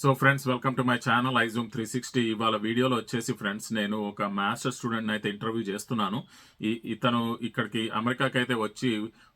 So friends welcome to my channel izoom three sixty ఇవాళ వీడియోలో వచ్చేసి ఫ్రెండ్స్ నేను ఒక మాస్టర్ స్టూడెంట్ అయితే ఇంటర్వ్యూ చేస్తున్నాను. ఈ ఇతను ఇక్కడికి అమెరికాకి అయితే వచ్చి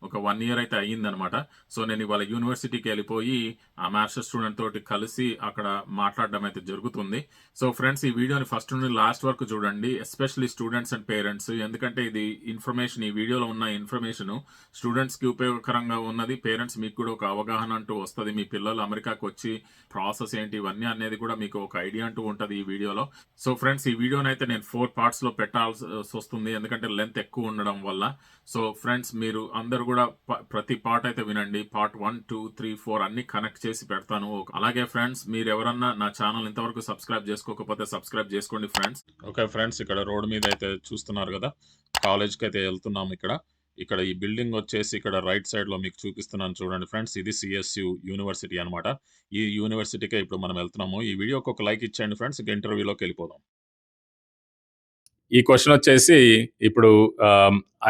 ఒక వన్ ఇయర్ అయితే అయ్యిందనమాట. సో నేను ఇవాళ యూనివర్సిటీకి వెళ్ళిపోయి ఆ మాస్టర్ స్టూడెంట్ తోటి కలిసి అక్కడ మాట్లాడడం అయితే జరుగుతుంది. సో ఫ్రెండ్స్ ఈ వీడియోని ఫస్ట్ నుండి లాస్ట్ వరకు చూడండి ఎస్పెషల్లీ స్టూడెంట్స్ అండ్ పేరెంట్స్ ఎందుకంటే ఇది ఇన్ఫర్మేషన్ ఈ వీడియోలో ఉన్న ఇన్ఫర్మేషన్ స్టూడెంట్స్కి ఉపయోగకరంగా ఉన్నది పేరెంట్స్ మీకు కూడా ఒక అవగాహన అంటూ వస్తుంది. మీ పిల్లలు అమెరికాకి వచ్చి ప్రాసెస్ ఏంటి ఇవన్నీ అనేది కూడా మీకు ఒక ఐడియా అంటూ ఉంటుంది ఈ వీడియోలో. సో ఫ్రెండ్స్ ఈ వీడియోని అయితే నేను ఫోర్ పార్ట్స్లో పెట్టాల్సి వస్తుంది ఎందుకంటే లెంత్ ఎక్కువ ఉండడం వల్ల. సో ఫ్రెండ్స్ మీరు అందరు కూడా ప- ప్రతి పార్ట్ అయితే వినండి. Part one two three four అన్ని కనెక్ట్ చేసి పెడతాను. అలాగే ఫ్రెండ్స్ మీరు ఎవరన్నా నా ఛానల్ ఇంతవరకు సబ్స్క్రైబ్ చేసుకోకపోతే సబ్స్క్రైబ్ చేసుకోండి ఫ్రెండ్స్. ఓకే ఫ్రెండ్స్ ఇక్కడ రోడ్ మీద అయితే చూస్తున్నారు కదా. కాలేజ్కి అయితే వెళ్తున్నాం ఇక్కడ. ఇక్కడ ఈ బిల్డింగ్ వచ్చేసి ఇక్కడ రైట్ సైడ్లో మీకు చూపిస్తున్నాను చూడండి ఫ్రెండ్స్ ఇది సిఎస్యు యూనివర్సిటీ అన్నమాట. ఈ యూనివర్సిటీకే ఇప్పుడు మనం వెళ్తున్నాము. ఈ వీడియోకి ఒక లైక్ ఇచ్చేయండి ఫ్రెండ్స్ ఇక ఇంటర్వ్యూలోకి వెళ్ళిపోదాం. ఈ క్వశ్చన్ వచ్చేసి ఇప్పుడు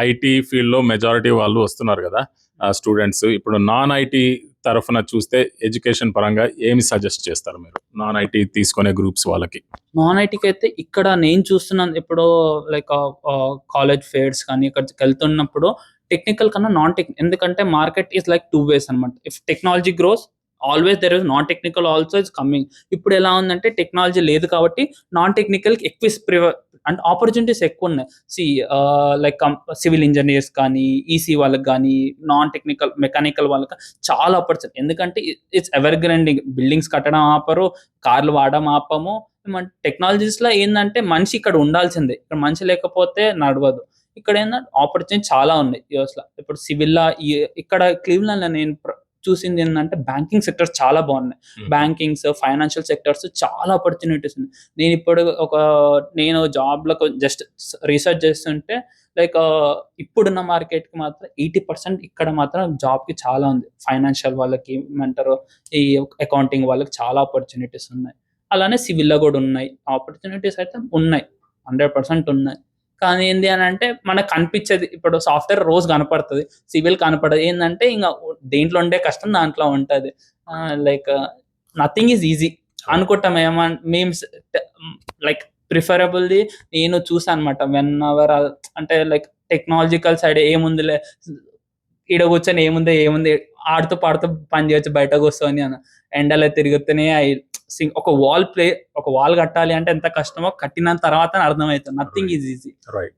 ఐటీ ఫీల్డ్లో మెజారిటీ వాళ్ళు వస్తున్నారు కదా స్టూడెంట్స్ ఇప్పుడు నాన్ ఐటీ తరఫున చూస్తే ఎడ్యుకేషన్ పరంగా ఏమి సజెస్ట్ చేస్తారు మీరు? నాన్ ఐటీ తీసుకునే గ్రూప్స్ వాళ్ళకి. నాన్ ఐటీకి అయితే ఇక్కడ నేను చూస్తున్నాను ఇప్పుడు లైక్ కాలేజ్ ఫేర్స్ కానీ ఇక్కడికి వెళ్తున్నప్పుడు టెక్నికల్ కన్నా నాన్ టెక్ ఎందుకంటే market is like two ways అనమాట if technology grows always there is non technical also is coming ఇప్పుడు ఎలా ఉందంటే టెక్నాలజీ లేదు కాబట్టి నాన్ టెక్నికల్ ఎక్కువ అండ్ ఆపర్చునిటీస్ ఎక్కువ ఉన్నాయి. సి లైక్ సివిల్ ఇంజనీర్స్ కానీ ఈసీ వాళ్ళకి కానీ నాన్ టెక్నికల్ మెకానికల్ వాళ్ళకి చాలా ఆపర్చునిటీ ఎందుకంటే ఇట్స్ ఎవర్ గ్రైండింగ్ బిల్డింగ్స్ కట్టడం ఆపరు కార్లు వాడడం ఆపము. టెక్నాలజీస్లో టెక్నాలజీస్లో ఏంటంటే మనిషి ఇక్కడ ఉండాల్సిందే. ఇక్కడ మనిషి లేకపోతే నడవదు. ఇక్కడ ఏంటంటే ఆపర్చునిటీ చాలా ఉన్నాయి. యూఎస్లో ఇప్పుడు సివిల్ ఇక్కడ క్లీవ్లాండ్లో నేను చూసింది ఏంటంటే బ్యాంకింగ్ సెక్టర్స్ చాలా బాగున్నాయి. బ్యాంకింగ్స్ ఫైనాన్షియల్ సెక్టర్స్ చాలా ఆపర్చునిటీస్ ఉన్నాయి. నేను ఇప్పుడు ఒక నేను జాబ్లో జస్ట్ రీసెర్చ్ చేస్తుంటే లైక్ ఇప్పుడున్న మార్కెట్కి మాత్రం ఎయిటీ పర్సెంట్ ఇక్కడ మాత్రం జాబ్కి చాలా ఉంది. ఫైనాన్షియల్ వాళ్ళకి ఏమంటారు? ఈ అకౌంటింగ్ వాళ్ళకి చాలా ఆపర్చునిటీస్ ఉన్నాయి. అలానే సివిల్లో కూడా ఉన్నాయి. ఆపర్చునిటీస్ అయితే ఉన్నాయి. హండ్రెడ్ పర్సెంట్ ఉన్నాయి. కానీ ఏంది అని అంటే మనకు కనిపించేది ఇప్పుడు సాఫ్ట్వేర్ రోజు కనపడుతుంది. సివిల్ కనపడదు. ఏంటంటే ఇంకా దేంట్లో ఉండే కష్టం దాంట్లో ఉంటుంది. లైక్ నథింగ్ ఈజ్ ఈజీ అనుకుంటాం ఏమన్ మేము లైక్ ప్రిఫరబుల్ది నేను చూసాను అనమాట వెన్ అవర్ అంటే లైక్ టెక్నాలజికల్ సైడ్ ఏముందిలే ఈడ కూర్చొని ఏముంది ఏముంది ఆడుతూ పాడుతూ పని చేయొచ్చు బయట కూర్చొని అని. ఎండలో తిరుగుతూనే అయి- సి- ఒక వాల్ ప్లే ఒక వాల్ కట్టాలి అంటే ఎంత కష్టమో కట్టిన తర్వాత అర్థమవుతుంది. Nothing is easy right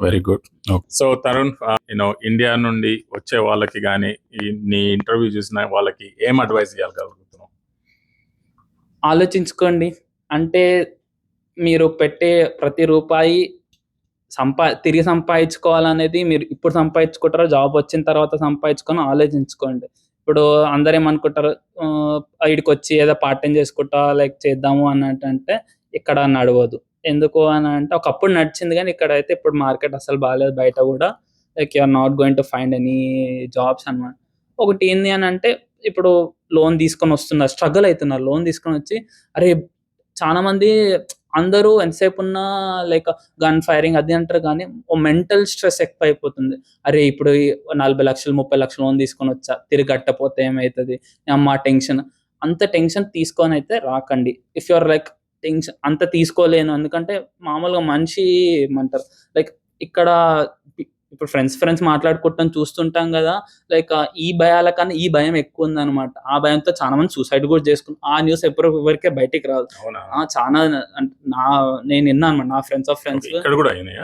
very good so Tarun you know India నుండి వచ్చే వాళ్ళకి కానీ ఈ నీ ఇంటర్వ్యూ చూసిన వాళ్ళకి ఏం అడ్వైస్ ఇవ్వగలుగుతున్నావు ఆలోచించుకోండి. అంటే మీరు పెట్టే ప్రతి రూపాయి సంపా తిరిగి సంపాదించుకోవాలనేది మీరు ఇప్పుడు సంపాదించుకుంటారో జాబ్ వచ్చిన తర్వాత సంపాదించుకొని ఆలోచించుకోండి. ఇప్పుడు అందరు ఏమనుకుంటారు ఇక్కడికి వచ్చి ఏదో పార్ట్ టైం చేసుకుంటా లైక్ చేద్దాము అన్నట్టు అంటే ఇక్కడ నడవదు. ఎందుకు అని అంటే ఒకప్పుడు నడిచింది కానీ ఇక్కడ అయితే ఇప్పుడు మార్కెట్ అసలు బాగాలేదు బయట కూడా. Like you're not going to find any jobs అన్నమాట. ఒకటి ఏంది అని అంటే ఇప్పుడు లోన్ తీసుకొని వస్తున్నారు స్ట్రగుల్ అవుతున్నారు. లోన్ తీసుకొని వచ్చి అరే చాలా మంది అందరూ ఎంతసేపు ఉన్నా లైక్ గన్ ఫైరింగ్ అది అంటారు కానీ ఓ మెంటల్ స్ట్రెస్ ఎక్కువ అయిపోతుంది అరే ఇప్పుడు నలభై లక్షలు ముప్పై లక్షలు లోన్ తీసుకొని వచ్చా తిరిగి కట్టపోతే ఏమవుతుంది అమ్మ టెన్షన్ అంత టెన్షన్ తీసుకొని అయితే రాకండి. ఇఫ్ యువర్ లైక్ టెన్షన్ అంత తీసుకోలేను. ఎందుకంటే మామూలుగా మనిషి ఏమంటారు లైక్ ఇక్కడ ఇప్పుడు ఫ్రెండ్స్ ఫ్రెండ్స్ మాట్లాడుకుంటాం చూస్తుంటాం కదా. లైక్ ఈ భయాల కన్నా ఈ భయం ఎక్కువ ఉంది అనమాట ఆ భయంతో చాలా మంది సూసైడ్ కూడా చేసుకున్నారు. ఆ న్యూస్ ఎప్పుడు ఎవరికే బయటికి రాదు. చాలా నా నేను విన్నాను అనమాట నా ఫ్రెండ్స్ ఆఫ్ ఫ్రెండ్స్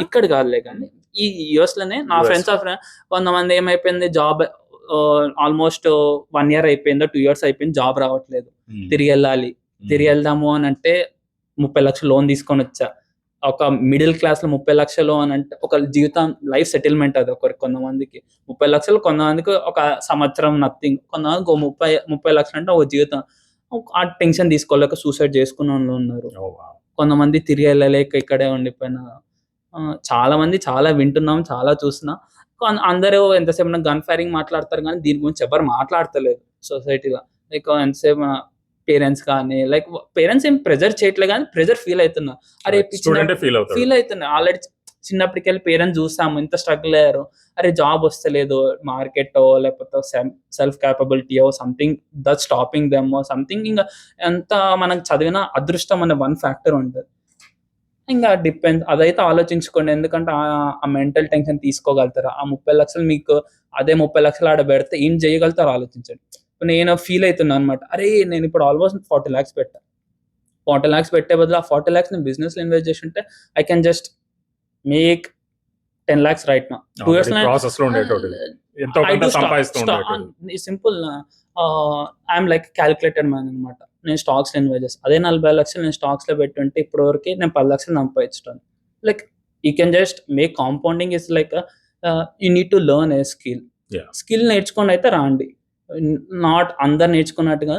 ఇక్కడ కాదులే కానీ ఈ యూఎస్లోనే నా. ఫ్రెండ్స్ ఆఫ్ కొంతమంది ఏమైపోయింది జాబ్ ఆల్మోస్ట్ వన్ ఇయర్ అయిపోయిందో టూ ఇయర్స్ అయిపోయింది జాబ్ రావట్లేదు. Hmm. తిరిగి వెళ్ళాలి. తిరిగి వెళ్దాము అని అంటే ముప్పై లక్షలు లోన్ తీసుకొని వచ్చా. ఒక మిడిల్ క్లాస్లో ముప్పై లక్షలు అని అంటే ఒక జీవితం లైఫ్ సెటిల్మెంట్ అది ఒకరికి కొంతమందికి. ముప్పై లక్షలు కొంతమందికి ఒక సంవత్సరం నథింగ్ కొంతమందికి ముప్పై ముప్పై లక్షలు అంటే ఒక జీవితం. ఆ టెన్షన్ తీసుకోలేక సూసైడ్ చేసుకున్న వాళ్ళు ఉన్నారు. కొంతమంది తిరిగి వెళ్ళలేక ఇక్కడే ఉండిపోయిన. చాలా మంది చాలా వింటున్నాం చాలా కొన్- అందరూ ఎంతసేపు గన్ ఫైరింగ్ మాట్లాడతారు కానీ దీని గురించి ఎవరు మాట్లాడతలేదు సొసైటీలో. లైక్ ఎంతసేపు పేరెంట్స్ కానీ లైక్ పేరెంట్స్ ఏం ప్రెజర్ చేయట్లే కానీ ప్రెజర్ ఫీల్ అవుతున్నా అరే స్టూడెంట్ ఫీల్ ఫీల్ అవుతున్నా ఆల్రెడీ చిన్నప్పటికెళ్ళి పేరెంట్స్ చూసాము ఎంత స్ట్రగుల్ అయ్యారు. అరే జాబ్ వస్తలేదు మార్కెట్ లేకపోతే self క్యాపబిలిటీయో something that stopping them something ఇంకా ఎంత మనకు చదివిన అదృష్టం అనే వన్ ఫ్యాక్టర్ ఉంటుంది. ఇంకా డిపెండ్ అదైతే ఆలోచించుకోండి. ఎందుకంటే ఆ- ఆ మెంటల్ టెన్షన్ తీసుకోగలుగుతారు? ఆ ముప్పై లక్షలు మీకు అదే ముప్పై లక్షలు ఆడ పెడితే ఏం చేయగలుగుతారో ఆలోచించండి. నేను ఫీల్ అవుతున్నా అనమాట అరే నేను ఇప్పుడు ఆల్మోస్ట్ ఫార్టీ ల్యాక్స్ పెట్టా. ఫార్టీ ల్యాక్స్ పెట్టే బదులు ఆ ఫార్టీ ల్యాక్స్ నేను బిజినెస్లో ఇన్వెస్ట్ చేసి ఉంటే I can just make ten lakhs right నా. Two years simple I'm like calculated man అనమాట నేను స్టాక్స్ ఇన్వెస్ట్ చేస్తాను అదే నలభై లక్షలు నేను స్టాక్స్లో పెట్టుంటే ఇప్పటి వరకు నేను పది లక్షలు సంపాదించాను like you can just make compounding is like you need to learn a skill. Skill నేర్చుకొని అయితే రాండి. నాట్ అందరు నేర్చుకున్నట్టుగా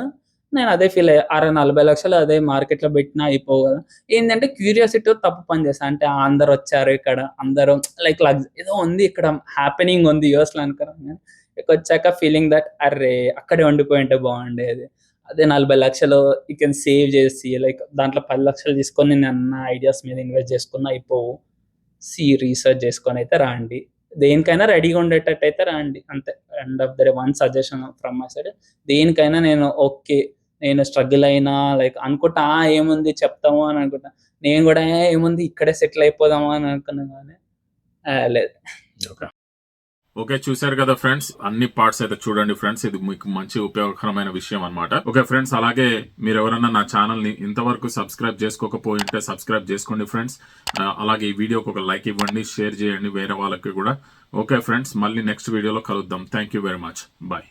నేను అదే ఫీల్ అయ్యా. అరే నలభై లక్షలు అదే మార్కెట్లో పెట్టినా అయిపోవు కదా. ఏంటంటే క్యూరియాసిటీ తప్పు పని చేస్తా. అంటే ఆ, అందరు వచ్చారు ఇక్కడ అందరూ లైక్ ఏదో ఉంది ఇక్కడ హ్యాపెనింగ్ ఉంది యూఎస్లో అనుకున్నాను అనుకున్నా వచ్చాక ఫీలింగ్ దట్ అరే అక్కడే ఉండిపోయి ఉంటే బాగుండేది. అదే నలభై లక్షలు యూ కెన్ సేవ్ చేసి లైక్ దాంట్లో పది లక్షలు తీసుకొని నేను అన్న ఐడియాస్ మీద ఇన్వెస్ట్ చేసుకున్నా అయిపోవు. సి రీసెర్చ్ చేసుకొని అయితే రాండి. దేనికైనా రెడీగా ఉండేటట్టు అయితే రండి. అంతే. End of the day one suggestion from my side దేనికైనా నేను ఓకే నేను స్ట్రగుల్ అయినా లైక్ అనుకుంటా "ఆ, ఏముంది చెప్తాము అని అనుకుంటా. నేను కూడా ఏముంది ఇక్కడే సెటిల్ అయిపోదాము అని అనుకున్నాను కానీ లేదు. ఓకే ఓకే చూశారు కదా ఫ్రెండ్స్ అన్ని పార్ట్స్ అయితే చూడండి ఫ్రెండ్స్ ఇది మీకు మంచి ఉపయోగకరమైన విషయం అన్నమాట. ఓకే ఫ్రెండ్స్ అలాగే మీరు ఎవరన్నా నా ఛానల్ని ఇంతవరకు సబ్స్క్రైబ్ చేసుకోకపోయి ఉంటే సబ్స్క్రైబ్ చేసుకోండి ఫ్రెండ్స్ uh, అలాగే ఈ వీడియోకి ఒక లైక్ ఇవ్వండి షేర్ చేయండి వేరే వాళ్ళకి కూడా. ఓకే ఫ్రెండ్స్ మళ్ళీ నెక్స్ట్ వీడియోలో కలుద్దాం. Thank you very much bye